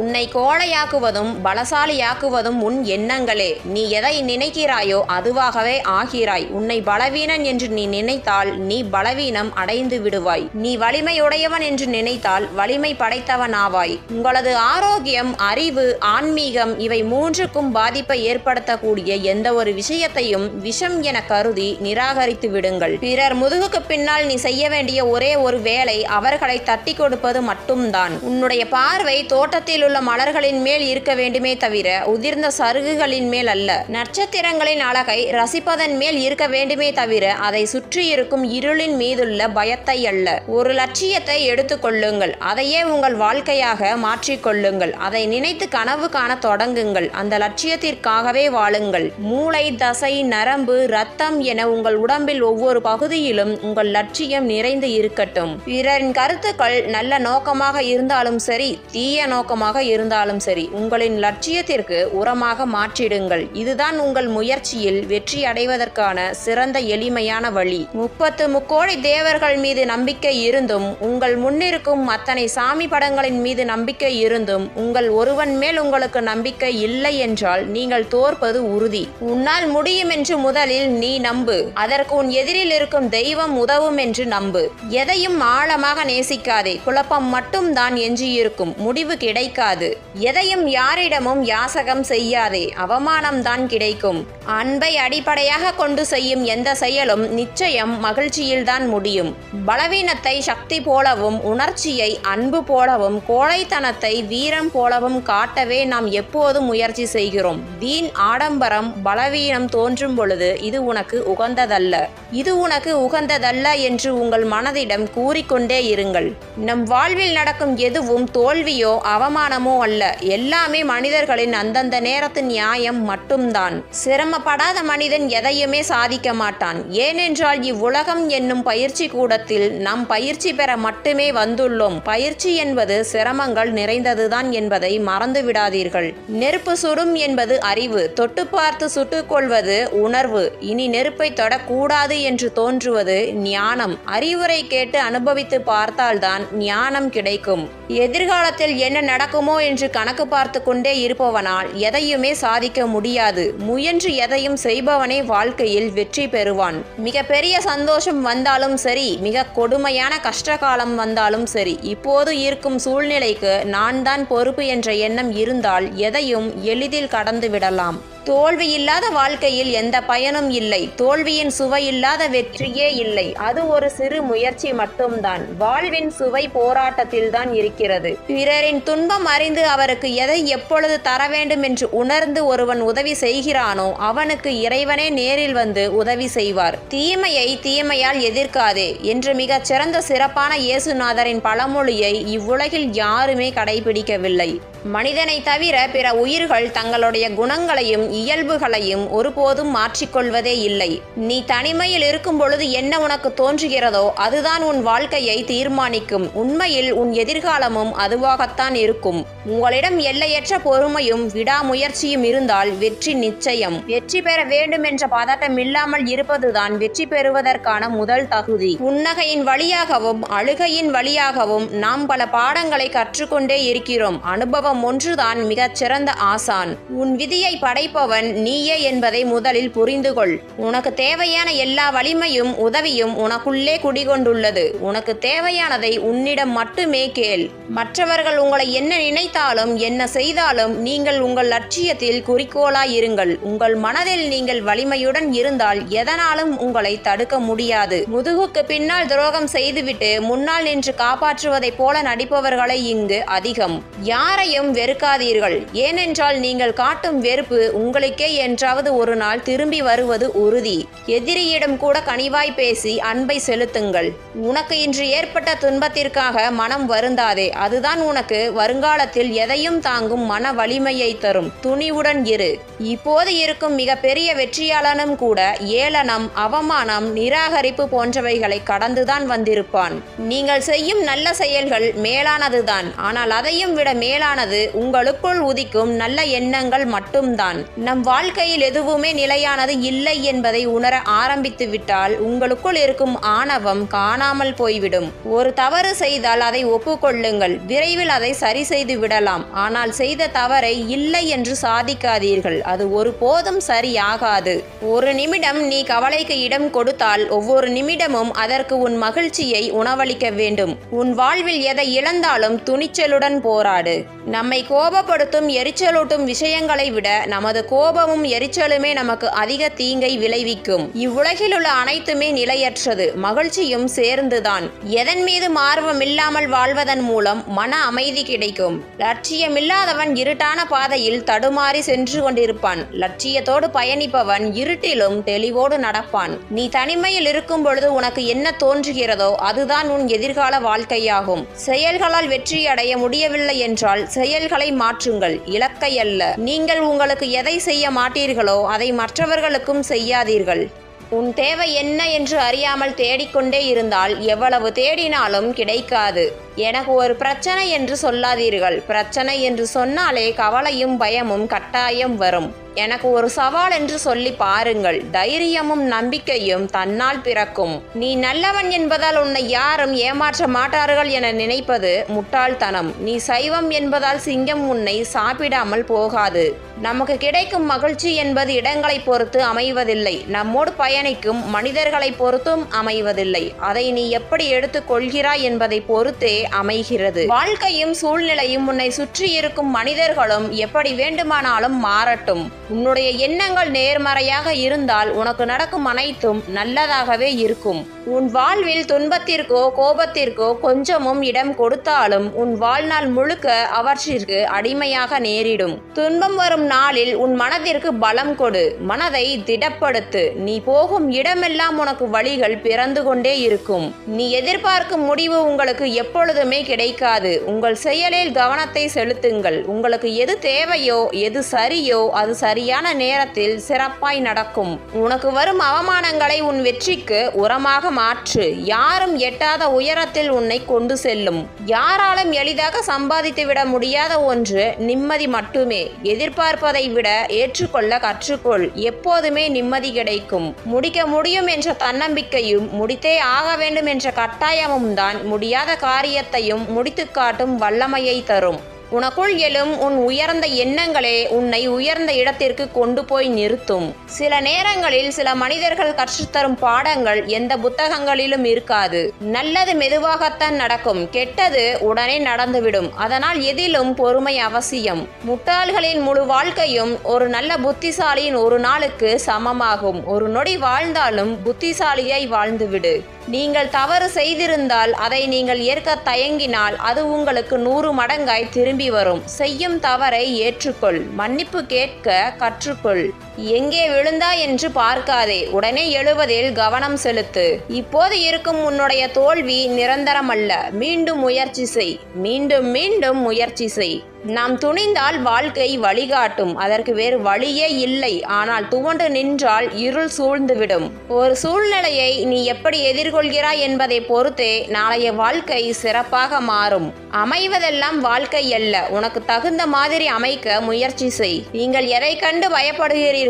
உன்னை கோழையாக்குவதும் பலசாலியாக்குவதும் உன் எண்ணங்களே. நீ எதை நினைக்கிறாயோ அதுவாகவே ஆகிறாய். உன்னை பலவீனன் என்று நீ நினைத்தால் நீ பலவீனம் அடைந்து விடுவாய். நீ வலிமையுடையவன் என்று நினைத்தால் வலிமை படைத்தவனாவாய். உங்களது ஆரோக்கியம் அறிவு ஆன்மீகம் இவை மூன்றுக்கும் பாதிப்பை ஏற்படுத்தக்கூடிய எந்த ஒரு விஷயத்தையும் விஷம் என கருதி நிராகரித்து விடுங்கள். பிறர் முதுகுக்கு பின்னால் நீ செய்ய வேண்டிய ஒரே ஒரு வேலை அவர்களை தட்டி கொடுப்பது மட்டும்தான். உன்னுடைய பார்வை தோட்டத்தில் உள்ள மலர்களின் மேல் இருக்க வேண்டுமே தவிர உதிர்ந்த சருகுகளின் மேல் அல்ல. நட்சத்திரங்களின் அழகை ரசிப்பதன் மேல் இருக்க வேண்டுமே தவிர அதை சுற்றி இருக்கும் இருளின் மீதுள்ள பயத்தை அல்ல. ஒரு லட்சியத்தை எடுத்துக்கொள்ளுங்கள் அதையே உங்கள் வாழ்க்கையாக மாற்றிக்கொள்ளுங்கள் அதை நினைத்து கனவு காண தொடங்குங்கள். அந்த லட்சியத்திற்காகவே வாழுங்கள். மூளை தசை நரம்பு ரத்தம் என உங்கள் உடம்பில் ஒவ்வொரு பகுதியிலும் உங்கள் லட்சியம் நிறைந்து இருக்கட்டும். பிறரின் கருத்துக்கள் நல்ல நோக்கமாக இருந்தாலும் சரி தீய நோக்கமாக இருந்தாலும் சரி உங்களின் லட்சியத்திற்கு உரமாக மாற்றிடுங்கள். இதுதான் உங்கள் முயற்சியில் வெற்றி அடைவதற்கான சிறந்த எளிமையான வழி. முப்பத்து முக்கோடி தேவர்கள் மீது நம்பிக்கை இருந்தும் உங்கள் முன்னிருக்கும் அத்தனை சாமி படங்களின் மீது நம்பிக்கை இருந்தும் உங்கள் ஒருவன் மேல் உங்களுக்கு நம்பிக்கை இல்லை என்றால் நீங்கள் தோற்பது உறுதி. உன்னால் முடியும் என்று முதலில் நீ நம்பு. அதற்கு உன் எதிரில் இருக்கும் தெய்வம் உதவும் என்று நம்பு. எதையும் ஆழமாக நேசிக்காதே. குழப்பம் மட்டும்தான் எஞ்சியிருக்கும். முடிவு கிடைக்காது. எதையும் யாரிடமும் யாசகம் செய்யாதே. அவமானம்தான் கிடைக்கும். அன்பை அடிப்படையாக கொண்டு செய்யும் எந்த செயலும் நிச்சயம் மகிழ்ச்சியில்தான் முடியும். பலவீனத்தை சக்தி போலவும் உணர்ச்சியை அன்பு போலவும் கோழைத்தனத்தை வீரம் போலவும் காட்டவே நாம் எப்போதும் முயற்சி செய்கிறோம். வீண் ஆடம்பரம் பலவீனம் தோன்றும் பொழுது இது உனக்கு உகந்ததல்ல. இது உனக்கு உகந்ததல்ல என்று உங்கள் மனதிடம் கூறிக்கொண்டே இருங்கள். நம் வாழ்வில் நடக்கும் எதுவும் தோல்வியோ அவமான அவமானமோ அல்ல. எல்லாமே மனிதர்களின் அந்தந்த நேரத்து நியாயம் மட்டும்தான். சிரமப்படாத மனிதன் எதையுமே சாதிக்க மாட்டான். ஏனென்றால் இவ்வுலகம் என்னும் பயிற்சி கூடத்தில் நாம் பயிற்சி பெற மட்டுமே வந்துள்ளோம். பயிற்சி என்பது சிரமங்கள் நிறைந்ததுதான் என்பதை மறந்து விடாதீர்கள் நெருப்பு சுடும் என்பது அறிவு தொட்டு பார்த்து சுட்டுக்கொள்வது உணர்வு. இனி நெருப்பை தொடக்கூடாது என்று தோன்றுவது ஞானம். அறிவுரை கேட்டு அனுபவித்து பார்த்தால்தான் ஞானம் கிடைக்கும். எதிர்காலத்தில் என்ன நடக்க என்று கணக்கு பார்த்து கொண்டே இருப்பவனால் எதையுமே சாதிக்க முடியாது. முயன்று எதையும் செய்பவனே வாழ்க்கையில் வெற்றி பெறுவான். மிக பெரிய சந்தோஷம் வந்தாலும் சரி மிக கொடுமையான கஷ்டகாலம் வந்தாலும் சரி இப்போது இருக்கும் சூழ்நிலைக்கு நான் தான் பொறுப்பு என்ற எண்ணம் இருந்தால் எதையும் எளிதில் கடந்து விடலாம். தோல்வி இல்லாத வாழ்க்கையில் எந்த பயனும் இல்லை. தோல்வியின் சுவை இல்லாத வெற்றியே இல்லை. அது ஒரு சிறு முயற்சி மட்டும்தான். வாழ்வின் சுவை போராட்டத்தில் தான் இருக்கிறது. பிறரின் துன்பம் அறிந்து அவருக்கு எதை எப்பொழுது தர வேண்டும் என்று உணர்ந்து ஒருவன் உதவி செய்கிறானோ அவனுக்கு இறைவனே நேரில் வந்து உதவி செய்வார். தீமையை தீமையால் எதிர்க்காதே என்று மிகச் சிறந்த சிறப்பான இயேசுநாதரின் பழமொழியை இவ்வுலகில் யாருமே கடைபிடிக்கவில்லை. மனிதனை தவிர பிற உயிர்கள் தங்களுடைய குணங்களையும் இயல்புகளையும் ஒருபோதும் மாற்றிக்கொள்வதே இல்லை. நீ தனிமையில் இருக்கும் பொழுது என்ன உனக்கு தோன்றுகிறதோ அதுதான் உன் வாழ்க்கையை தீர்மானிக்கும். உண்மையில் உன் எதிர்காலமும் அதுவாகத்தான் இருக்கும். உங்களிடம் எல்லையற்ற பொறுமையும் விடாமுயற்சியும் இருந்தால் வெற்றி நிச்சயம். வெற்றி பெற வேண்டும் என்ற பதட்டம் இல்லாமல் இருப்பதுதான் வெற்றி பெறுவதற்கான முதல் தகுதி. புன்னகையின் வழியாகவும் அழுகையின் வழியாகவும் நாம் பல பாடங்களை கற்றுக்கொண்டே இருக்கிறோம். அனுபவம் ஒன்றுதான் மிகச் சிறந்த ஆசான். உன் விதியை படைப்பவன் நீயே என்பதை முதலில் புரிந்து கொள். உனக்கு தேவையான எல்லா வலிமையும் உதவியும் உனக்குள்ளே குடிகொண்டுள்ளது. உனக்கு தேவையானதை உன்னிடம் மட்டுமே கேள். மற்றவர்கள் உங்களை என்ன நினைத்தாலும் என்ன செய்தாலும் நீங்கள் உங்கள் லட்சியத்தில் குறிக்கோளாயிருங்கள். உங்கள் மனதில் நீங்கள் வலிமையுடன் இருந்தால் எதனாலும் உங்களை தடுக்க முடியாது. முதுகுக்கு பின்னால் துரோகம் செய்துவிட்டு முன்னால் நின்று காப்பாற்றுவதைப் போல நடிப்பவர்களை இங்கு அதிகம். யாரையும் வெறுக்காதீர்கள். ஏனென்றால் நீங்கள் காட்டும் வெறுப்பு உங்களுக்கே என்றாவது ஒரு நாள் திரும்பி வருவது உறுதி. எதிரியிடம் கூட கனிவாய் பேசி அன்பை செலுத்துங்கள். உனக்கு இன்று ஏற்பட்ட துன்பத்திற்காக மனம் வருந்தாதே. அதுதான் உனக்கு வருங்காலத்தில் எதையும் தாங்கும் மன வலிமையை தரும். துணிவுடன் இரு. இப்போது இருக்கும் மிகப்பெரிய வெற்றியாளனும் கூட ஏளனம் அவமானம் நிராகரிப்பு போன்றவைகளை கடந்துதான் வந்திருப்பான். நீங்கள் செய்யும் நல்ல செயல்கள் மேலானதுதான். ஆனால் அதையும் விட மேலானது நிலையானது உங்களுக்குள் உதிக்கும் நல்ல எண்ணங்கள் மட்டும்தான். நம் வாழ்க்கையில் எதுவுமே நிலையானது இல்லை என்பதை உணர ஆரம்பித்து விட்டால் உங்களுக்குள் இருக்கும் ஆணவம் காணாமல் போய்விடும். ஒரு தவறு செய்தால் அதை ஒப்புக்கொள்ளுங்கள். விரைவில் அதை சரி செய்து விடலாம். ஆனால் செய்த தவறை இல்லை என்று சாதிக்காதீர்கள். அது ஒருபோதும் சரியாகாது. ஒரு நிமிடம் நீ கவலைக்கு இடம் கொடுத்தால் ஒவ்வொரு நிமிடமும் அதற்கு உன் மகிழ்ச்சியை உணவளிக்க வேண்டும். உன் வாழ்வில் எதை இழந்தாலும் துணிச்சலுடன் போராடு. நம்மை கோபப்படுத்தும் எரிச்சலூட்டும் விஷயங்களை விட நமது கோபமும் எரிச்சலுமே நமக்கு அதிக தீங்கை விளைவிக்கும். இவ்வுலகில் உள்ள அனைத்துமே நிலையற்றது மகிழ்ச்சியும் சேர்ந்துதான். எதன் மீது ஆர்வம் இல்லாமல் வாழ்வதன் மூலம் மன அமைதி கிடைக்கும். லட்சியமில்லாதவன் இருட்டான பாதையில் தடுமாறி சென்று கொண்டிருப்பான். லட்சியத்தோடு பயணிப்பவன் இருட்டிலும் தெளிவோடு நடப்பான். நீ தனிமையில் இருக்கும் பொழுது உனக்கு என்ன தோன்றுகிறதோ அதுதான் உன் எதிர்கால வாழ்க்கையாகும். செயல்களால் வெற்றியடைய முடியவில்லை என்றால் செயல்களை மாற்றுங்கள். இலக்கை அல்ல. நீங்கள் உங்களுக்கு எதை செய்ய மாட்டீர்களோ அதை மற்றவர்களுக்கும் செய்யாதீர்கள். உன் தேவை என்ன என்று அறியாமல் தேடிக்கொண்டே இருந்தால் எவ்வளவு தேடினாலும் கிடைக்காது. எனக்கு ஒரு பிரச்சனை என்று சொல்லாதீர்கள். பிரச்சனை என்று சொன்னாலே கவலையும் பயமும் கட்டாயம் வரும். எனக்கு ஒரு சவால் என்று சொல்லி பாருங்கள். தைரியமும் நம்பிக்கையும் தன்னால் பிறக்கும். நீ நல்லவன் என்பதால் உன்னை யாரும் ஏமாற்ற மாட்டார்கள் என நினைப்பது முட்டாள்தனம். நீ சைவம் என்பதால் சிங்கம் உன்னை சாப்பிடாமல் போகாது. நமக்கு கிடைக்கும் மகிழ்ச்சி என்பது இடங்களை பொறுத்து அமைவதில்லை. நம்மோடு பயணிக்கும் மனிதர்களை பொறுத்தும் அமைவதில்லை. அதை நீ எப்படி எடுத்துக் கொள்கிறாய் என்பதை பொறுத்தே அமைகிறது. வாழ்க்கையும் சூழ்நிலையும் உன்னை சுற்றி இருக்கும் மனிதர்களும் எப்படி வேண்டுமானாலும் மாறட்டும். உன்னுடைய எண்ணங்கள் நேர்மறையாக இருந்தால் உனக்கு நடக்கும் அனைத்தும் நல்லதாகவே இருக்கும். உன் வாழ்வில் துன்பத்திற்கோ கோபத்திற்கோ கொஞ்சமும் இடம் கொடுத்தாலும் உன் வாழ்நாள் முழுக்க அவற்றிற்கு அடிமையாக நேரிடும். துன்பம் வரும் நாளில் உன் மனதிற்கு பலம் கொடு. மனதை திடப்படுத்து. நீ போகும் இடமெல்லாம் உனக்கு வழிகள் பிறந்து கொண்டே இருக்கும். நீ எதிர்பார்க்கும் முடிவு உங்களுக்கு எப்பொழுதுமே கிடைக்காது. உங்கள் செயலில் கவனத்தை செலுத்துங்கள். உங்களுக்கு எது தேவையோ எது சரியோ அது சரியான நேரத்தில் சிறப்பாய் நடக்கும். உனக்கு வரும் அவமானங்களை உன் வெற்றிக்கு உரமாக மாற்று. யாரும் எட்டாத உயரத்தில் உன்னை கொண்டு செல்லும். யாராலும் எளிதாக சம்பாதித்துவிட முடியாத ஒன்று நிம்மதி மட்டுமே. எதிர்பார்ப்பதை விட ஏற்றுக்கொள்ள கற்றுக்கொள். எப்போதுமே நிம்மதி கிடைக்கும். முடிக்க முடியும் என்ற தன்னம்பிக்கையும் முடித்தே ஆக வேண்டும் என்ற கட்டாயமும் தான் முடியாத காரியத்தையும் முடித்து காட்டும் வல்லமையை தரும். உனக்குள் எழும் உன் உயர்ந்த எண்ணங்களே உன்னை உயர்ந்த இடத்திற்கு கொண்டு போய் நிறுத்தும். சில நேரங்களில் சில மனிதர்கள் கற்றுத்தரும் பாடங்கள் எந்த புத்தகங்களிலும் இருக்காது. நல்லது மெதுவாகத்தான் நடக்கும். கெட்டது உடனே நடந்துவிடும். அதனால் எதிலும் பொறுமை அவசியம். முட்டாள்களின் முழு வாழ்க்கையும் ஒரு நல்ல புத்திசாலியின் ஒரு நாளுக்கு சமமாகும். ஒரு நொடி வாழ்ந்தாலும் புத்திசாலியாய் வாழ்ந்துவிடு. நீங்கள் தவறு செய்திருந்தால் அதை நீங்கள் ஏற்க தயங்கினால் அது உங்களுக்கு நூறு மடங்காய் திரும்பி வரும். செய்யும் தவறை ஏற்றுக்கொள். மன்னிப்பு கேட்க கற்றுக்கொள். எங்கே விழுந்தா என்று பார்க்காதே. உடனே எழுவதில் கவனம் செலுத்து. இப்போது இருக்கும் உன்னுடைய தோல்வி நிரந்தரமல்ல. மீண்டும் முயற்சி செய். மீண்டும் மீண்டும் முயற்சி செய். நாம் துணிந்தால் வாழ்க்கை வழிகாட்டும். அதற்கு வேறு வழியே இல்லை. ஆனால் துவண்டு நின்றால் இருள் சூழ்ந்துவிடும். ஒரு சூழ்நிலையை நீ எப்படி எதிர்கொள்கிறாய் என்பதை பொறுத்தே நாளைய வாழ்க்கை சிறப்பாக மாறும். அமைவதெல்லாம் வாழ்க்கை அல்ல. உனக்கு தகுந்த மாதிரி அமைக்க முயற்சி செய். நீங்கள் எதை கண்டு பயப்படுகிறீர்கள்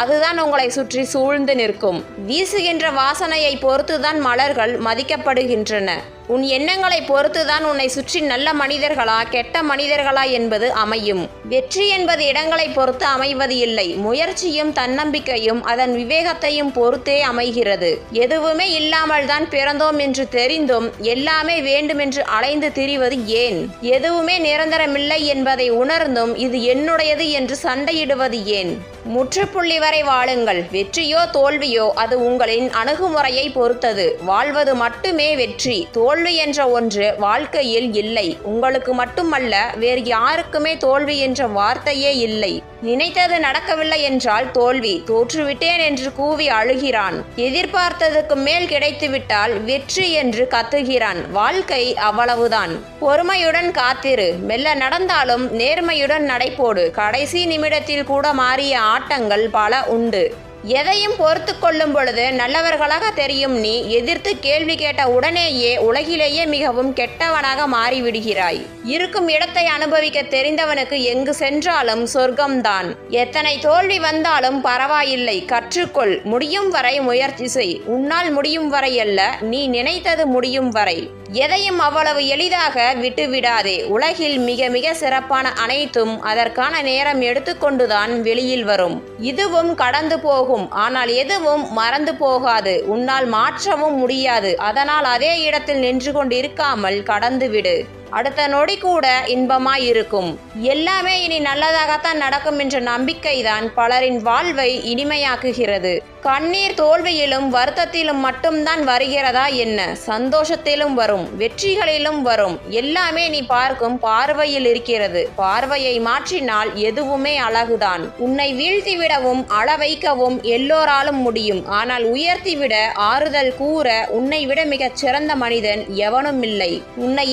அதுதான் உங்களை சுற்றி சூழ்ந்து நிற்கும். வீசுகின்ற வாசனையை பொறுத்துதான் மலர்கள் மதிக்கப்படுகின்றன. உன் எண்ணங்களை பொறுத்துதான் உன்னை சுற்றி நல்ல மனிதர்களா கெட்ட மனிதர்களா என்பது அமையும். வெற்றி என்பது இடங்களை பொறுத்து அமைவது இல்லை. முயற்சியும் தன்னம்பிக்கையும் அதன் விவேகத்தையும் பொறுத்தே அமைகிறது. எதுவுமே இல்லாமல் தான் பிறந்தோம் என்று தெரிந்தும் எல்லாமே வேண்டுமென்று அலைந்து திரிவது ஏன்? எதுவுமே நிரந்தரமில்லை என்பதை உணர்ந்தும் இது என்னுடையது என்று சண்டையிடுவது ஏன்? முற்றுப்புள்ளி வரை வாழுங்கள். வெற்றியோ தோல்வியோ அது உங்களின் அணுகுமுறையை பொறுத்தது. வாழ்வது மட்டுமே வெற்றி. தோல்வி என்ற ஒன்று வாழ்க்கையில் இல்லை. உங்களுக்கு மட்டுமல்ல வேறு யாருக்குமே தோல்வி என்ற வார்த்தையே இல்லை. நினைத்தது நடக்கவில்லை என்றால் தோல்வி. தோற்றுவிட்டேன் என்று கூவி அழுகிறான். எதிர்பார்த்ததுக்கு மேல் கிடைத்துவிட்டால் வெற்றி என்று கத்துகிறான். வாழ்க்கை அவ்வளவுதான். பொறுமையுடன் காத்திரு. மெல்ல நடந்தாலும் நேர்மையுடன் நடைபோடு. கடைசி நிமிடத்தில் கூட மாறிய ஆட்டங்கள் பல உண்டு. எதையும் பொறுத்து கொள்ளும் பொழுது நல்லவர்களாக தெரியும் நீ எதிர்த்து கேள்வி கேட்ட உடனேயே உலகிலேயே மிகவும் கெட்டவனாக மாறிவிடுகிறாய். இருக்கும் இடத்தை அனுபவிக்க தெரிந்தவனுக்கு எங்கு சென்றாலும் சொர்க்கம்தான். எத்தனை தோல்வி வந்தாலும் பரவாயில்லை கற்றுக்கொள். முடியும் வரை முயற்சி செய். உன்னால் முடியும் வரை அல்ல நீ நினைத்தது முடியும் வரை. எதையும் அவ்வளவு எளிதாக விட்டுவிடாதே. உலகில் மிக மிக சிறப்பான அனைத்தும் அதற்கான நேரம் எடுத்துக்கொண்டுதான் வெளியில் வரும். இதுவும் கடந்து போகும் ஆனால் எதுவும் மறந்து போகாது. உன்னால் மாற்றவும் முடியாது. அதனால் அதே இடத்தில் நின்று கொண்டிருக்காமல் கடந்துவிடு அடுத்த நொடி கூட இன்பமாய் இருக்கும். எல்லாமே இனி நல்லதாகத்தான் நடக்கும் என்ற நம்பிக்கைதான் பலரின் வாழ்வை இனிமையாக்குகிறது. கண்ணீர் தோல்வியிலும் வருத்தத்திலும் மட்டும்தான் வருகிறதா என்ன? சந்தோஷத்திலும் வரும் வெற்றிகளிலும் வரும். எல்லாமே நீ பார்க்கும் பார்வையில் இருக்கிறது. பார்வையை மாற்றினால் எதுவுமே அழகுதான். உன்னை வீழ்த்திவிடவும் அள வைக்கவும் எல்லோராலும் முடியும். ஆனால் உயர்த்திவிட ஆறுதல் கூற உன்னை விட மிகச் சிறந்த மனிதன் எவனும் இல்லை உன்னை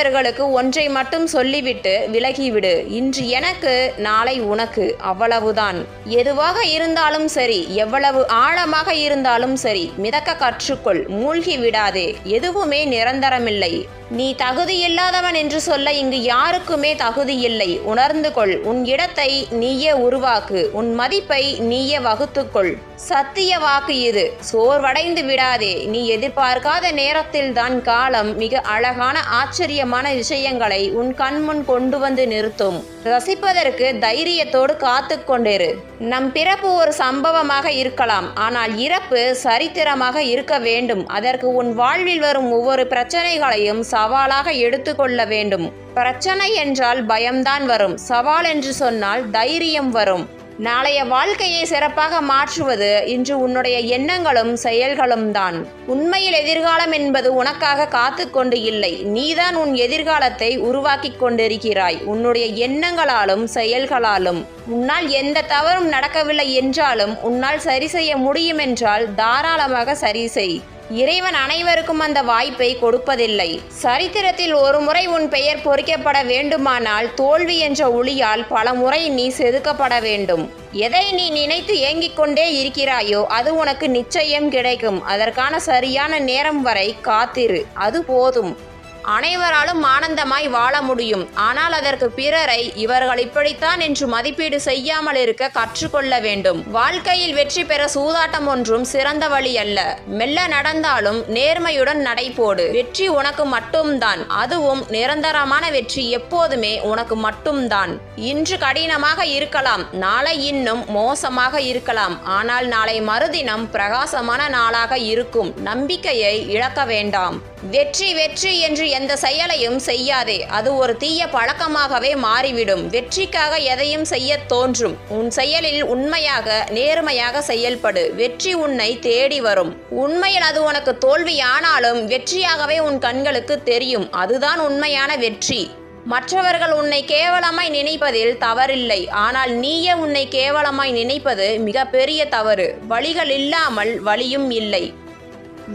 ஏமாற்றியவர்களுக்கு ஒன்றை மட்டும் சொல்லிவிட்டு விலகிவிடு. இன்று எனக்கு நாளை உனக்கு. அவ்வளவுதான். எதுவாக இருந்தாலும் சரி எவ்வளவு ஆழமாக இருந்தாலும் சரி மிதக்க கற்றுக்கொள். மூழ்கி விடாதே. எதுவுமே நிரந்தரமில்லை. நீ தகுதியில்லாதவன் என்று சொல்ல இங்கு யாருக்குமே தகுதி இல்லை. உணர்ந்து கொள். உன் இடத்தை நீயே உருவாக்கு. உன் மதிப்பை நீயே வகுத்துக்கொள். சத்திய வாக்கு இது. சோர்வடைந்து விடாதே. நீ எதிர்பார்க்காத நேரத்தில் தான் காலம் மிக அழகான ஆச்சரியமான விஷயங்களை உன் கண்முன் கொண்டு வந்து நிறுத்தும். ரசிப்பதற்கு தைரியத்தோடு காத்து கொண்டிரு. நம் பிறப்பு ஒரு சம்பவமாக இருக்கலாம் ஆனால் இறப்பு சரித்திரமாக இருக்க வேண்டும். அதற்கு உன் வாழ்வில் வரும் ஒவ்வொரு பிரச்சனைகளையும் சவாலாக எடுத்துக்கொள்ள வேண்டும். பிரச்சனை என்றால் பயம்தான் வரும். சவால் என்று சொன்னால் தைரியம் வரும். நாளைய வாழ்க்கையை சிறப்பாக மாற்றுவது இன்று உன்னுடைய எண்ணங்களும் செயல்களும் தான். உண்மையில் எதிர்காலம் என்பது உனக்காக காத்து கொண்டு இல்லை. நீதான் உன் எதிர்காலத்தை உருவாக்கி கொண்டிருக்கிறாய். உன்னுடைய எண்ணங்களாலும் செயல்களாலும். உன்னால் எந்த தவறும் நடக்கவில்லை என்றாலும் உன்னால் சரி செய்ய முடியும் என்றால் தாராளமாக சரி செய். இறைவன் அனைவருக்கும் அந்த வாய்ப்பை கொடுப்பதில்லை. சரித்திரத்தில் ஒரு முறை உன் பெயர் பொறிக்கப்பட வேண்டுமானால் தோல்வி என்ற ஒளியால் பல முறை நீ செதுக்கப்பட வேண்டும். எதை நீ நினைத்து ஏங்கிக் கொண்டே இருக்கிறாயோ அது உனக்கு நிச்சயம் கிடைக்கும். அதற்கான சரியான நேரம் வரை காத்திரு. அது போதும். அனைவராலும் ஆனந்தமாய் வாழ முடியும். ஆனால் அதற்கு பிறரை இவர்கள் இப்படித்தான் என்று மதிப்பீடு செய்யாமல் இருக்க கற்றுக்கொள்ள வேண்டும். வாழ்க்கையில் வெற்றி பெற சூதாட்டம் ஒன்றும் சிறந்த வழி அல்ல. மெல்ல நடந்தாலும் நேர்மையுடன் நடைபோடு வெற்றி உனக்கு மட்டும்தான். அதுவும் நிரந்தரமான வெற்றி எப்போதுமே உனக்கு மட்டும்தான். இன்று கடினமாக இருக்கலாம். நாளை இன்னும் மோசமாக இருக்கலாம். ஆனால் நாளை மறுதினம் பிரகாசமான நாளாக இருக்கும். நம்பிக்கையை இழக்க வேண்டாம். வெற்றி வெற்றி என்று எந்த செயலையும் செய்யாதே. அது ஒரு தீய பழக்கமாகவே மாறிவிடும். வெற்றிக்காக எதையும் செய்ய தோன்றும். உன் செயலில் உண்மையாக நேர்மையாக செயல்படு. வெற்றி உன்னை தேடி வரும். உண்மையில் அது உனக்கு தோல்வியானாலும் வெற்றியாகவே உன் கண்களுக்கு தெரியும். அதுதான் உண்மையான வெற்றி. மற்றவர்கள் உன்னை கேவலமாய் நினைப்பதில் தவறில்லை. ஆனால் நீயே உன்னை கேவலமாய் நினைப்பது மிகப்பெரிய தவறு. வழிகள் இல்லாமல் வழியும் இல்லை.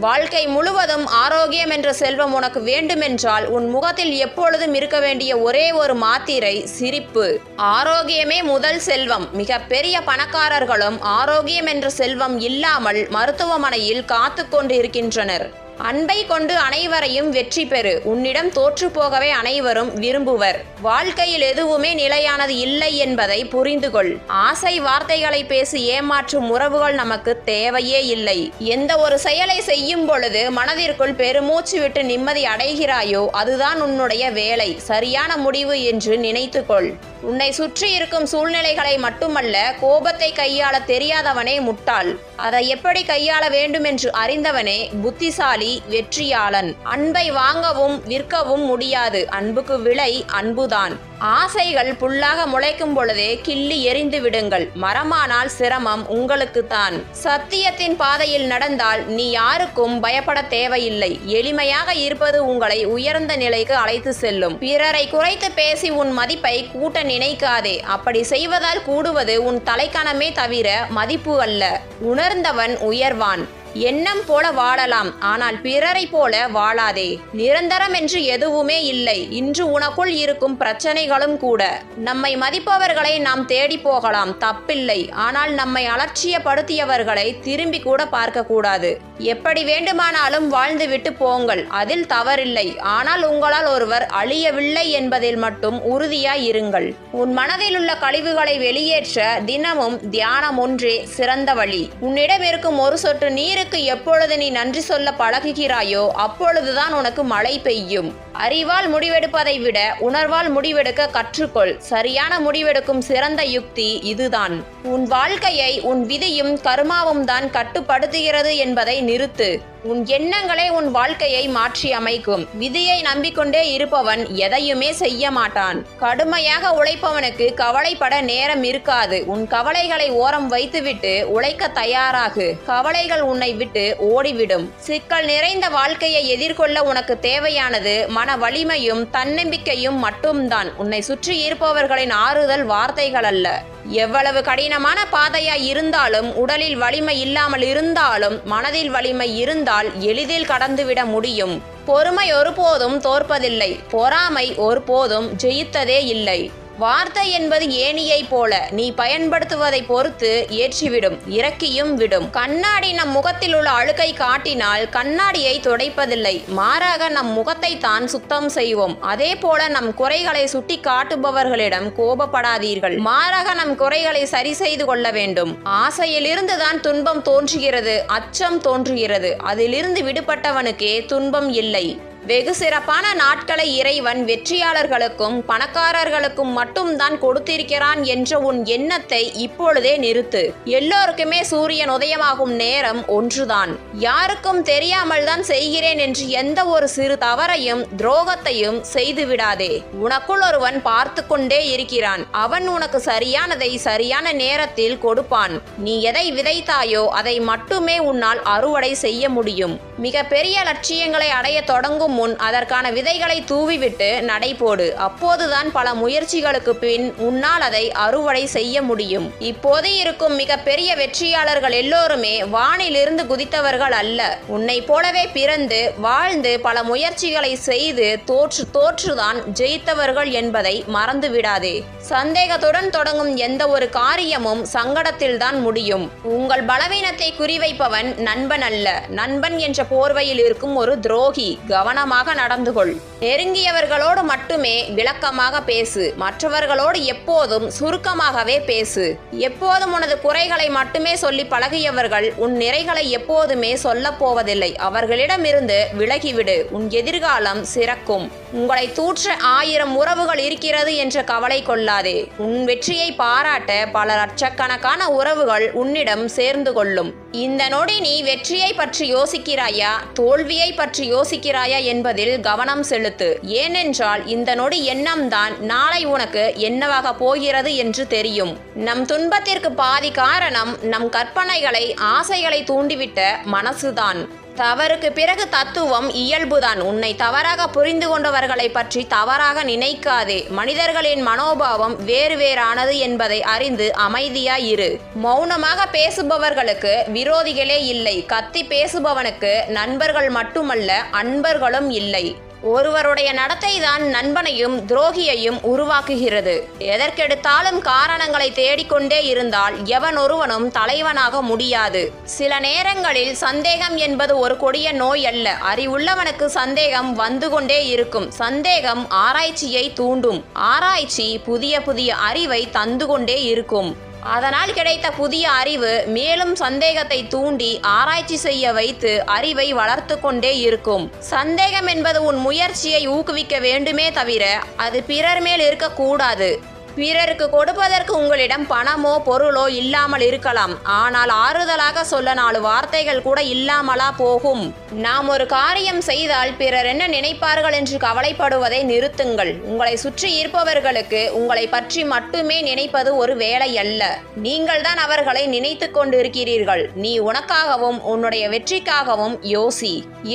வாழ்க்கை முழுவதும் ஆரோக்கியம் என்ற செல்வம் உனக்கு வேண்டுமென்றால் உன் முகத்தில் எப்பொழுதும் இருக்க வேண்டிய ஒரே ஒரு மாத்திரை சிரிப்பு. ஆரோக்கியமே முதல் செல்வம். மிக பெரிய பணக்காரர்களும் ஆரோக்கியம் என்ற செல்வம் இல்லாமல் மருத்துவமனையில் காத்து கொண்டு இருக்கின்றனர் அன்பை கொண்டு அனைவரையும் வெற்றி பெறு. உன்னிடம் தோற்று போகவே அனைவரும் விரும்புவர். வாழ்க்கையில் எதுவுமே நிலையானது இல்லை என்பதை புரிந்து கொள். ஆசை வார்த்தைகளை பேசி ஏமாற்றும் உறவுகள் நமக்கு தேவையே இல்லை. எந்த ஒரு செயலை செய்யும் பொழுது மனதிற்குள் பெருமூச்சு விட்டு நிம்மதி அடைகிறாயோ அதுதான் உன்னுடைய வேலை. சரியான முடிவு என்று நினைத்துக்கொள். உன்னை சுற்றி இருக்கும் சூழ்நிலைகளை மட்டுமல்ல கோபத்தை கையாள தெரியாதவனே முட்டாள். அதை எப்படி கையாள வேண்டும் என்று அறிந்தவனே புத்திசாலி வெற்றியாளன். அன்பை வாங்கவும் விற்கவும் முடியாது. அன்புக்கு விலை அன்புதான். ஆசைகள் புல்லாக முளைக்கும் பொழுதே கிள்ளி எறிந்து விடுங்கள். மரமானால் சிரமம் உங்களுக்குத்தான். சத்தியத்தின் பாதையில் நடந்தால் நீ யாருக்கும் பயப்பட தேவையில்லை. எளிமையாக இருப்பது உங்களை உயர்ந்த நிலைக்கு அழைத்து செல்லும். பிறரை குறைத்து பேசி உன் மதிப்பை கூட்ட நினைக்காதே. அப்படி செய்வதால் கூடுவது உன் தலைக்கணமே தவிர மதிப்பு அல்ல. உணர்ந்தவன் உயர்வான். எண்ணம் போல வாழலாம். ஆனால் பிறரை போல வாழாதே. நிரந்தரம் என்று எதுவுமே இல்லை. இன்று உனக்குள் இருக்கும் பிரச்சனைகளும் கூட. நம்மை மதிப்பவர்களை நாம் தேடி போகலாம். தப்பில்லை. ஆனால் நம்மை அலட்சியப்படுத்தியவர்களை திரும்பி கூட பார்க்க கூடாது எப்படி வேண்டுமானாலும் வாழ்ந்துவிட்டு போங்கள். அதில் தவறில்லை. ஆனால் உங்களால் ஒருவர் அழியவில்லை என்பதில் மட்டும் உறுதியாய் இருங்கள். உன் மனதில் உள்ள கழிவுகளை வெளியேற்ற தினமும் தியானம் ஒன்றே சிறந்த வழி. உன்னிடம் இருக்கும் ஒரு சொட்டு நீருக்கு எப்பொழுது நீ நன்றி சொல்ல பழகுகிறாயோ அப்பொழுதுதான் உனக்கு மழை பெய்யும். அறிவால் முடிவெடுப்பதை விட உணர்வால் முடிவெடுக்க கற்றுக்கொள். சரியான முடிவெடுக்கும் சிறந்த யுக்தி இதுதான். உன் வாழ்க்கையை உன் விதியும் கர்மாவும் தான் கட்டுப்படுத்துகிறது என்பதை நிறுத்து. உன் எண்ணங்களே உன் வாழ்க்கையை மாற்றி அமைக்கும். விதியை நம்பிக்கொண்டே இருப்பவன் எதையுமே செய்ய மாட்டான். கடுமையாக உழைப்பவனுக்கு கவலைப்பட நேரம் இருக்காது. உன் கவலைகளை ஓரம் வைத்துவிட்டு உழைக்க தயாராகு. கவலைகள் உன்னை விட்டு ஓடிவிடும். சிக்கல் நிறைந்த வாழ்க்கையை எதிர்கொள்ள உனக்கு தேவையானது மன வலிமையும் தன்னம்பிக்கையும் மட்டும்தான். உன்னை சுற்றி இருப்பவர்களின் ஆறுதல் வார்த்தைகள் அல்ல. எவ்வளவு கடினமான பாதையாய் இருந்தாலும் உடலில் வலிமை இல்லாமல் இருந்தாலும் மனதில் வலிமை இருந்தால் எளிதில் கடந்துவிட முடியும். பொறுமை ஒருபோதும் தோற்பதில்லை. பொறாமை ஒருபோதும் ஜெயித்ததே இல்லை. வார்த்தை என்பது ஏணியை போல. நீ பயன்படுத்துவதை பொறுத்து ஏற்றிவிடும் இறக்கியும் விடும். கண்ணாடி நம் முகத்தில் உள்ள அழுக்கை காட்டினால் கண்ணாடியை துடைப்பதில்லை. மாறாக நம் முகத்தை தான் சுத்தம் செய்வோம். அதே போல நம் குறைகளை சுட்டி காட்டுபவர்களிடம் கோபப்படாதீர்கள். மாறாக நம் குறைகளை சரி செய்து கொள்ள வேண்டும். ஆசையிலிருந்து தான் துன்பம் தோன்றுகிறது அச்சம் தோன்றுகிறது. அதிலிருந்து விடுபட்டவனுக்கே துன்பம் இல்லை. வெகு சிறப்பான நாட்களை இறைவன் வெற்றியாளர்களுக்கும் பணக்காரர்களுக்கும் மட்டும்தான் கொடுத்திருக்கிறான் என்ற உன் எண்ணத்தை இப்பொழுதே நிறுத்து. எல்லோருக்குமே சூரியன் உதயமாகும் நேரம் ஒன்றுதான். யாருக்கும் தெரியாமல் தான் செய்கிறேன் என்று எந்த ஒரு சிறு தவறையும் துரோகத்தையும் செய்து விடாதே உனக்குள் ஒருவன் பார்த்து கொண்டே இருக்கிறான். அவன் உனக்கு சரியானதை சரியான நேரத்தில் கொடுப்பான். நீ எதை விதைத்தாயோ அதை மட்டுமே உன்னால் அறுவடை செய்ய முடியும். மிக பெரிய லட்சியங்களை அடைய தொடங்கும் முன் அதற்கான விதைகளை தூவிவிட்டு நடைபோடு அப்போதுதான் பல முயற்சிகளுக்கு பின் உன்னால் அதை அறுவடை செய்ய முடியும். இப்போது இருக்கும் மிக பெரிய வெற்றியாளர்கள் எல்லோருமே வானிலிருந்து குதித்தவர்கள் அல்ல. உன்னை போலவே பிறந்து வாழ்ந்து பல முயற்சிகளை செய்து தோற்று தோற்றுதான் ஜெயித்தவர்கள் என்பதை மறந்து விடாதே சந்தேகத்துடன் தொடங்கும் எந்த ஒரு காரியமும் சங்கடத்தில்தான் முடியும். உங்கள் பலவீனத்தை குறிவைப்பவன் நண்பன் அல்ல. நண்பன் என்ற போர்வையில் இருக்கும் ஒரு துரோகி. கவனம் கவனமாக நடந்து கொள் நெருங்கியவர்களோடு மட்டுமே விளக்கமாக பேசு. மற்றவர்களோடு எப்போதும் சுருக்கமாகவே பேசு. எப்போதும் உனது குறைகளை மட்டுமே சொல்லி பழகியவர்கள் உன் நிறைகளை எப்போதுமே சொல்லப் போவதில்லை. அவர்களிடமிருந்து விலகிவிடு. உன் எதிர்காலம் சிறக்கும். உங்களை தூற்ற ஆயிரம் உறவுகள் இருக்கிறது என்ற கவலை கொள்ளாதே. உன் வெற்றியை பாராட்ட பல லட்சக்கணக்கான உறவுகள் உன்னிடம் சேர்ந்து கொள்ளும். இந்த நொடி நீ வெற்றியை பற்றி யோசிக்கிறாயா? தோல்வியை பற்றி யோசிக்கிறாயா என்பதில் கவனம் செலுத்த. ஏனென்றால் இந்த நொடி எண்ணம்தான் நாளை உனக்கு என்னவாக போகிறது என்று தெரியும். நம் துன்பத்திற்கு பாதி காரணம் நம் கற்பனைகளை ஆசைகளை தூண்டிவிட்ட மனசுதான். தவறுக்கு பிறகு தத்துவம் இயல்புதான். உன்னை தவறாக புரிந்து கொண்டவர்களை பற்றி தவறாக நினைக்காதே. மனிதர்களின் மனோபாவம் வேறு வேறானது என்பதை அறிந்து அமைதியாய் இரு. மௌனமாக பேசுபவர்களுக்கு விரோதிகளே இல்லை. கத்தி பேசுபவனுக்கு நண்பர்கள் மட்டுமல்ல அன்பர்களும் இல்லை. ஒருவருடைய நடத்தை தான் நண்பனையும் துரோகியையும் உருவாக்குகிறது. எதற்கெடுத்தாலும் காரணங்களை தேடிக்கொண்டே இருந்தால் எவன் ஒருவனும் தலைவனாக முடியாது. சில நேரங்களில் சந்தேகம் என்பது ஒரு கொடிய நோய் அல்ல. அறிவுள்ளவனுக்கு சந்தேகம் வந்து கொண்டே இருக்கும். சந்தேகம் ஆராய்ச்சியை தூண்டும். ஆராய்ச்சி புதிய புதிய அறிவை தந்து கொண்டே இருக்கும். அதனால் கிடைத்த புதிய அறிவு மேலும் சந்தேகத்தை தூண்டி ஆராய்ச்சி செய்ய வைத்து அறிவை வளர்த்து கொண்டே இருக்கும். சந்தேகம் என்பது உன் முயற்சியை ஊக்குவிக்க வேண்டுமே தவிர அது பிறர் மேல் இருக்கக்கூடாது. பிறருக்கு கொடுப்பதற்கு உங்களிடம் பணமோ பொருளோ இல்லாமல் இருக்கலாம். ஆனால் ஆறுதலாக சொல்ல நாலு வார்த்தைகள் கூட இல்லாமலா போகும். நாம் ஒரு காரியம் செய்தால் பிறர் என்ன நினைப்பார்கள் என்று கவலைப்படுவதை நிறுத்துங்கள். உங்களை சுற்றி இருப்பவர்களுக்கு உங்களை பற்றி மட்டுமே நினைப்பது ஒரு வேலை அல்ல. நீங்கள் தான் அவர்களை நினைத்து கொண்டிருக்கிறீர்கள். நீ உனக்காகவும் உன்னுடைய வெற்றிக்காகவும் யோசி.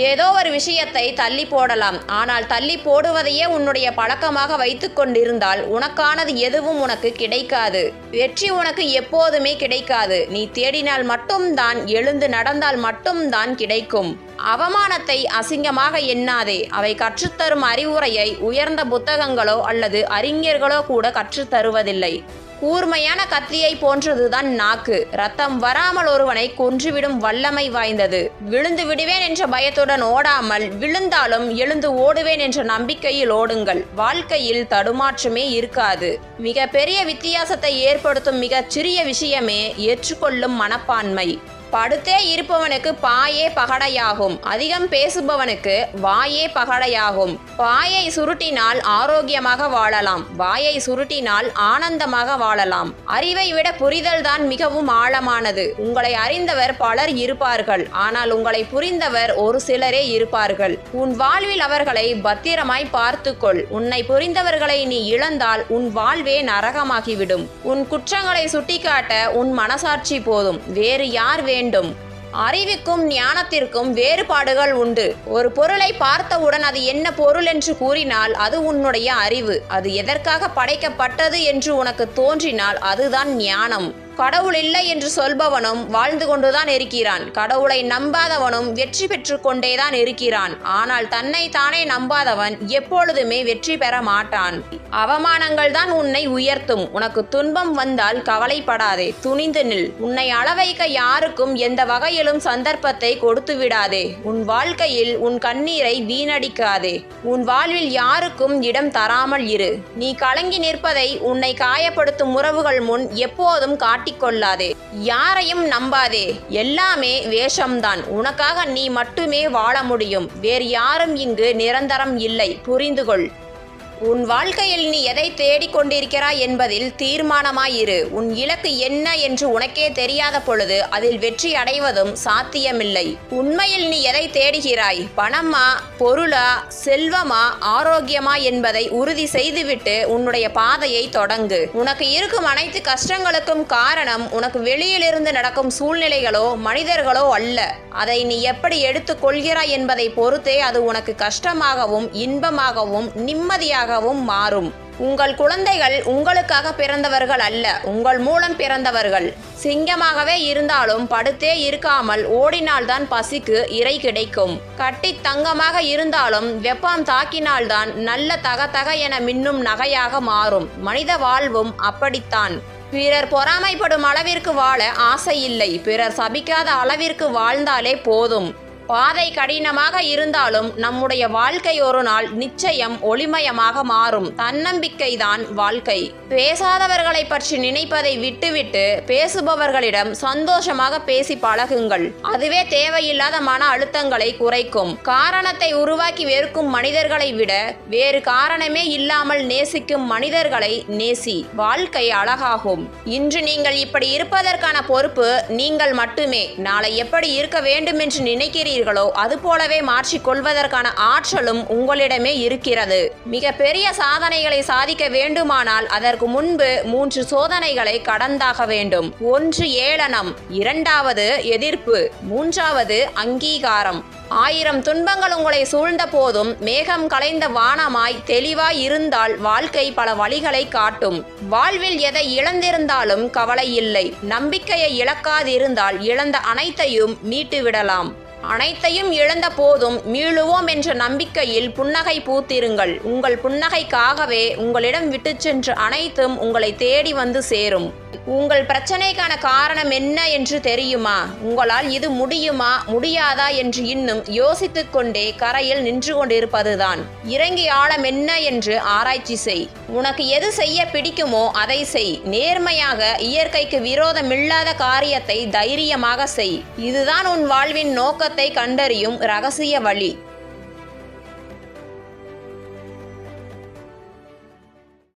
ஏதோ ஒரு விஷயத்தை தள்ளி போடலாம். ஆனால் தள்ளி போடுவதையே உன்னுடைய பழக்கமாக வைத்துக் கொண்டிருந்தால் உனக்கானது எதுவும் உனக்கு கிடைக்காது. வெற்றி உனக்கு எப்போதுமே கிடைக்காது. நீ தேடினால் மட்டும்தான் எழுந்து நடந்தால் மட்டும்தான் கிடைக்கும். அவமானத்தை அசிங்கமாக எண்ணாதே. அவை கற்றுத்தரும் அறிவுரையை உயர்ந்த புத்தகங்களோ அல்லது அறிஞர்களோ கூட கற்றுத்தருவதில்லை. கூர்மையான கத்தியை போன்றதுதான் நாக்கு. ரத்தம் வராமல் ஒருவனை கொன்றுவிடும் வல்லமை வாய்ந்தது. விழுந்து விடுவேன் என்ற பயத்துடன் ஓடாமல் விழுந்தாலும் எழுந்து ஓடுவேன் என்ற நம்பிக்கையில் ஓடுங்கள். வாழ்க்கையில் தடுமாற்றமே இருக்காது. மிக பெரிய வித்தியாசத்தை ஏற்படுத்தும் மிகச் சிறிய விஷயமே ஏற்றுக்கொள்ளும் மனப்பான்மை. படுத்தே இருப்பவனுக்கு பாயே பகடையாகும். அதிகம் பேசுபவனுக்கு வாயே பகடையாகும். பாயை சுருட்டினால் ஆரோக்கியமாக வாழலாம். வாயை சுருட்டினால் ஆனந்தமாக வாழலாம். அறிவை விட புரிதல் தான் மிகவும் ஆழமானது. உங்களை அறிந்தவர் பலர் இருப்பார்கள். ஆனால் உங்களை புரிந்தவர் ஒரு சிலரே இருப்பார்கள். உன் வாழ்வில் அவர்களை பத்திரமாய் பார்த்துக்கொள். உன்னை புரிந்தவர்களை நீ இழந்தால் உன் வாழ்வே நரகமாகிவிடும். உன் குற்றங்களை சுட்டிக்காட்ட உன் மனசாட்சி போதும். வேறு யார் வேண்டும். அறிவுக்கும் ஞானத்திற்கும் வேறுபாடுகள் உண்டு. ஒரு பொருளை பார்த்தவுடன் அது என்ன பொருள் என்று கூறினால் அது உன்னுடைய அறிவு. அது எதற்காக படைக்கப்பட்டது என்று உனக்கு தோன்றினால் அதுதான் ஞானம். கடவுள் இல்லை என்று சொல்பவனும் வாழ்ந்து கொண்டுதான் இருக்கிறான். கடவுளை நம்பாதவனும் வெற்றி பெற்று கொண்டேதான் இருக்கிறான். ஆனால் தன்னை தானே நம்பாதவன் எப்பொழுதுமே வெற்றி பெற மாட்டான். அவமானங்கள் தான் உன்னை உயர்த்தும். உனக்கு துன்பம் வந்தால் கவலைப்படாதே. துணிந்து நில். உன்னை அளவைக்க யாருக்கும் எந்த வகையிலும் சந்தர்ப்பத்தை கொடுத்து விடாதே. உன் வாழ்க்கையில் உன் கண்ணீரை வீணடிக்காதே. உன் வாழ்வில் யாருக்கும் இடம் தராமல் இரு. நீ கலங்கி நிற்பதை உன்னை காயப்படுத்தும் உறவுகள் முன் எப்போதும் காட்டி மாட்டிக்கொள்ளாதே யாரையும் நம்பாதே. எல்லாமே வேஷம்தான். உனக்காக நீ மட்டுமே வாழ முடியும். வேறு யாரும் இங்கு நிரந்தரம் இல்லை. புரிந்துகொள். உன் வாழ்க்கையில் நீ எதை தேடிக்கொண்டிருக்கிறாய் என்பதில் தீர்மானமாயிரு. உன் இலக்கு என்ன என்று உனக்கே தெரியாத பொழுது அதில் வெற்றி அடைவதும் சாத்தியமில்லை. உண்மையில் நீ எதை தேடுகிறாய்? பணமா பொருளா செல்வமா ஆரோக்கியமா என்பதை உறுதி செய்துவிட்டு உன்னுடைய பாதையை தொடங்கு. உனக்கு இருக்கும் அனைத்து கஷ்டங்களுக்கும் காரணம் உனக்கு வெளியிலிருந்து நடக்கும் சூழ்நிலைகளோ மனிதர்களோ அல்ல. அதை நீ எப்படி எடுத்துக் கொள்கிறாய் என்பதை பொறுத்தே அது உனக்கு கஷ்டமாகவும் இன்பமாகவும் நிம்மதியாக குழந்தைகளாகவும் மாறும். உங்கள் குழந்தைகள் உங்களுக்காக பிறந்தவர்கள் அல்ல உங்கள் மூலம் பிறந்தவர்கள். சிங்கமாகவே இருந்தாலும் படுத்தே இருக்காமல் ஓடினால்தான் பசிக்கு இறை கிடைக்கும். கட்டி தங்கமாக இருந்தாலும் வெப்பம் தாக்கினால்தான் நல்ல தகதக என மின்னும் நகையாக மாறும். மனித வாழ்வும் அப்படித்தான். பிறர் பொறாமைப்படும் அளவிற்கு வாழ ஆசை இல்லை. பிறர் சபிக்காத அளவிற்கு வாழ்ந்தாலே போதும். பாதை கடினமாக இருந்தாலும் நம்முடைய வாழ்க்கை ஒரு நாள் நிச்சயம் ஒளிமயமாக மாறும். தன்னம்பிக்கைதான் வாழ்க்கை. பேசாதவர்களை பற்றி நினைப்பதை விட்டுவிட்டு பேசுபவர்களிடம் சந்தோஷமாக பேசி பழகுங்கள். அதுவே தேவையில்லாத மன அழுத்தங்களை குறைக்கும். காரணத்தை உருவாக்கி வெறுக்கும் மனிதர்களை விட வேறு காரணமே இல்லாமல் நேசிக்கும் மனிதர்களை நேசி வாழ்க்கை அழகாகும். இன்று நீங்கள் இப்படி இருப்பதற்கான பொறுப்பு நீங்கள் மட்டுமே. நாளை எப்படி இருக்க வேண்டும் என்று நினைக்கிறீர்கள்? அதுபோலவே மாற்றிக் கொள்வதற்கான ஆற்றலும் உங்களிடமே இருக்கிறது. மிக பெரிய சாதனைகளை சாதிக்க வேண்டுமானால் அதற்கு முன்பு மூன்று சோதனைகளை கடந்தாக வேண்டும். ஒன்று ஏளனம் இரண்டாவது எதிர்ப்பு மூன்றாவது அங்கீகாரம். ஆயிரம் துன்பங்கள் உங்களை சூழ்ந்த போதும் மேகம் கலைந்த வானமாய் தெளிவாய் இருந்தால் வாழ்க்கை பல வழிகளை காட்டும். வாழ்வில் எதை இழந்திருந்தாலும் கவலை இல்லை. நம்பிக்கையை இழக்காதிருந்தால் இழந்த அனைத்தையும் மீட்டுவிடலாம் விடலாம். அனைத்தையும் இழந்த போதும் மீளுவோம் என்ற நம்பிக்கையில் புன்னகை பூத்திருங்கள். உங்கள் புன்னகைக்காகவே உங்களிடம் விட்டுச் சென்ற அனைத்தும் உங்களை தேடி வந்து சேரும். உங்கள் பிரச்சனைக்கான காரணம் என்ன என்று தெரியுமா? உங்களால் இது முடியுமா? முடியாதா என்று இன்னும் யோசித்துக் கொண்டே கரையில் நின்று கொண்டிருப்பதுதான். இறங்கி ஆழம் என்ன என்று ஆராய்ச்சி செய். உனக்கு எது செய்ய பிடிக்குமோ அதை செய். நேர்மையாக இயற்கைக்கு விரோதமில்லாத காரியத்தை தைரியமாக செய். இதுதான் உன் வாழ்வின் நோக்கத்தை கண்டறியும் ரகசிய வழி.